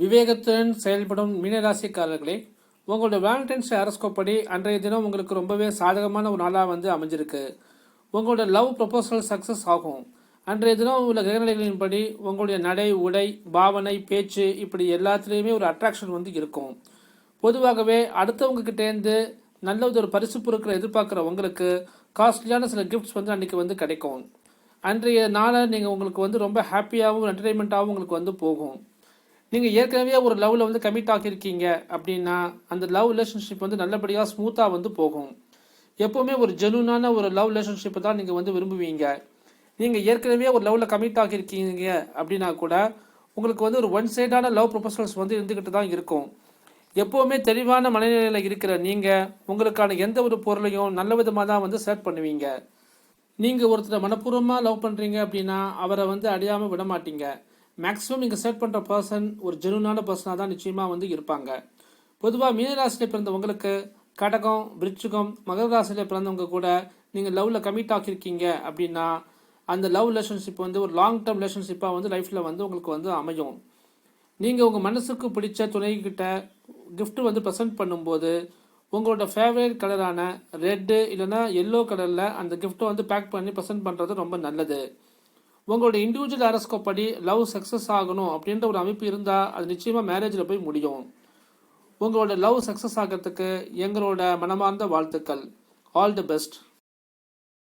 விவேகத்துடன் செயல்படும் மீனராசிக்காரர்களே உங்களோட வேலண்டைன்ஸ் அரஸ்கோப் படி அன்றைய தினம் உங்களுக்கு ரொம்பவே சாதகமான ஒரு நாளாக வந்து அமைஞ்சிருக்கு. உங்களோட லவ் ப்ரப்போசல் சக்ஸஸ் ஆகும். அன்றைய தினம் உள்ள கிரகநிலைகளின்படி உங்களுடைய நடை உடை பாவனை பேச்சு இப்படி எல்லாத்துலேயுமே ஒரு அட்ராக்ஷன் வந்து இருக்கும். பொதுவாகவே அடுத்தவங்க கிட்டேருந்து நல்ல ஒரு பரிசு பொருட்களை எதிர்பார்க்குற உங்களுக்கு காஸ்ட்லியான சில கிஃப்ட்ஸ் வந்து அன்றைக்கி வந்து கிடைக்கும். அன்றைய நாளை நீங்கள் உங்களுக்கு வந்து ரொம்ப ஹாப்பியாகவும் என்டர்டைன்மெண்ட்டாகவும் உங்களுக்கு வந்து போகும். நீங்கள் ஏற்கனவே ஒரு லவ்வில் வந்து கமிட் ஆகியிருக்கீங்க அப்படின்னா அந்த லவ் ரிலேஷன்ஷிப் வந்து நல்லபடியாக ஸ்மூத்தாக வந்து போகும். எப்போவுமே ஒரு ஜெனுனான ஒரு லவ் ரிலேஷன்ஷிப்பை தான் நீங்கள் வந்து விரும்புவீங்க. நீங்கள் ஏற்கனவே ஒரு லவ்வில் கமிட் ஆகியிருக்கீங்க அப்படின்னா கூட உங்களுக்கு வந்து ஒரு ஒன் சைடான லவ் ப்ரொபோசல்ஸ் வந்து இருந்துக்கிட்டு தான் இருக்கும். எப்போவுமே தெளிவான மனநிலையில் இருக்கிற நீங்கள் உங்களுக்கான எந்த ஒரு பொருளையும் நல்ல விதமாக தான் வந்து செட் பண்ணுவீங்க. நீங்கள் ஒருத்தரை மனப்பூர்வமாக லவ் பண்ணுறீங்க அப்படின்னா அவரை வந்து அடையாமல் விட மாட்டீங்க. மேக்ஸிமம் நீங்கள் செட் பண்ணுற பர்சன் ஒரு ஜெனுனான பர்சனாக தான் நிச்சயமாக வந்து இருப்பாங்க. பொதுவாக மீனராசியில் பிறந்தவங்களுக்கு கடகம் விருச்சிகம் மகர ராசியில் பிறந்தவங்க கூட நீங்கள் லவ்வில் கமிட் ஆகியிருக்கீங்க அப்படின்னா அந்த லவ் ரிலேஷன்ஷிப் வந்து ஒரு லாங் டேர்ம் ரிலேஷன்ஷிப்பாக வந்து லைஃப்பில் வந்து உங்களுக்கு வந்து அமையும். நீங்கள் உங்கள் மனசுக்கு பிடிச்ச துணைக்கிட்ட கிஃப்ட்டு வந்து ப்ரெசென்ட் பண்ணும்போது உங்களோட ஃபேவரட் கலரான ரெட்டு இல்லைன்னா எல்லோ கலரில் அந்த கிஃப்ட்டை வந்து பேக் பண்ணி ப்ரெசென்ட் பண்ணுறது ரொம்ப நல்லது. உங்களோட இண்டிவிஜுவல் அரஸ்கோப் படி லவ் சக்ஸஸ் ஆகணும் அப்படின்ற ஒரு அமைப்பு இருந்தால் அது நிச்சயமாக மேரேஜில் போய் முடியும். உங்களோட லவ் சக்ஸஸ் ஆகிறதுக்கு எங்களோட மனமார்ந்த வாழ்த்துக்கள். All the best